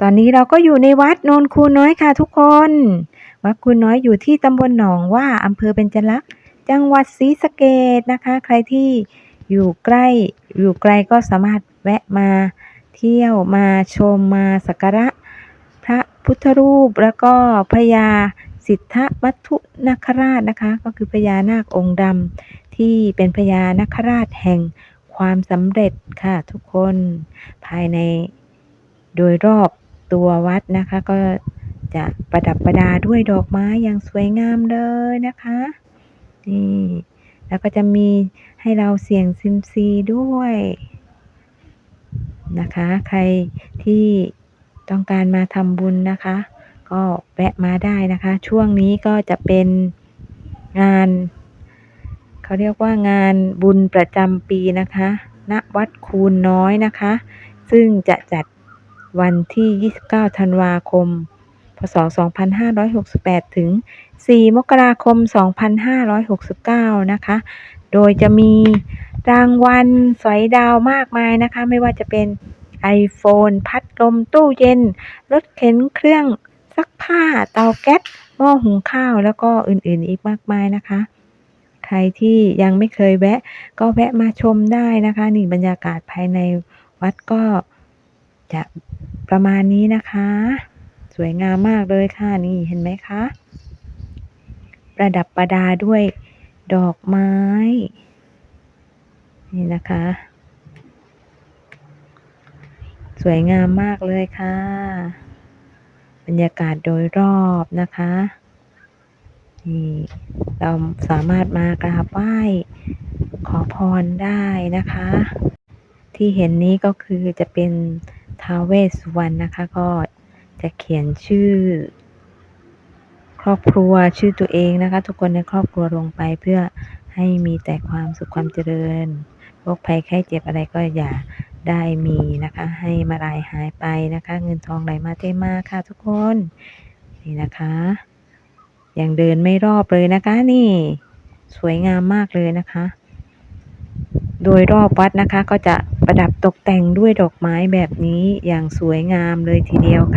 ตอนนี้เราก็อยู่ในวัดโนนคูน้อยค่ะทุกคน วัดคูน้อยอยู่ที่ตำบลหนองว่าอำเภอเบญจลักษ์จังหวัดศรีสะเกษนะคะ ใครที่อยู่ใกล้อยู่ไกลก็สามารถแวะมาเที่ยวมาชมมาสักการะ พระพุทธรูปแล้วก็พญาสิทธวัตถุนาคราชนะคะ ก็คือพญานาคองค์ดำที่เป็นพญานาคราชแห่งความสำเร็จค่ะทุกคนภายในโดยรอบ ตัววัดนะคะ ก็จะประดับประดาด้วยดอกไม้อย่างสวยงามเลยนะคะนี่แล้วก็จะมีให้เราเสี่ยงซิมซีด้วยนะคะ ใครที่ต้องการมาทำบุญนะคะ ก็แวะมาได้นะคะ ช่วงนี้ก็จะเป็นงานเขาเรียกว่างานบุญประจำปีนะคะ ณวัดคูนน้อยนะคะ ซึ่งจะจัด วันที่ 29 ธันวาคม พศ 2568 ถึง 4 มกราคม 2569 นะคะ โดยจะมีรางวัลสอยดาวมากมายนะคะ ไม่ว่าจะเป็น iPhone พัดลมตู้เย็น รถเข็นเครื่องซักผ้า เตาแก๊สหม้อหุงข้าว แล้วก็อื่นๆอีกมากมายนะคะ ใครที่ยังไม่เคยแวะ ก็แวะมาชมได้นะคะ นี่บรรยากาศภายในวัดก็จะ ประมาณนี้นะคะ สวยงามมากเลยค่ะนี่เห็นไหมคะ ประดับประดาด้วยดอกไม้ นี่นะคะ สวยงามมากเลยค่ะ บรรยากาศโดยรอบนะคะนี่เราสามารถมากราบไหว้ขอพรได้นะคะ ที่เห็นนี้ก็คือจะเป็น ท้าเวสสุวรรณนะคะก็จะเขียนชื่อ ครอบครัวชื่อตัวเองนะคะ ทุกคนในครอบครัวลงไปเพื่อให้มีแต่ความสุขความเจริญโรคภัยไข้เจ็บอะไรก็อย่าได้มีนะคะ ให้มาลายหายไปนะคะ เงินทองไหลมาเทมาค่ะทุกคนนี่นะคะยังเดินไม่รอบเลยนะคะ นี่ สวยงามมากเลยนะคะ โดยรอบวัดนะคะก็จะประดับตกแต่งด้วยดอกไม้แบบนี้อย่างสวยงามเลยทีเดียวค่ะ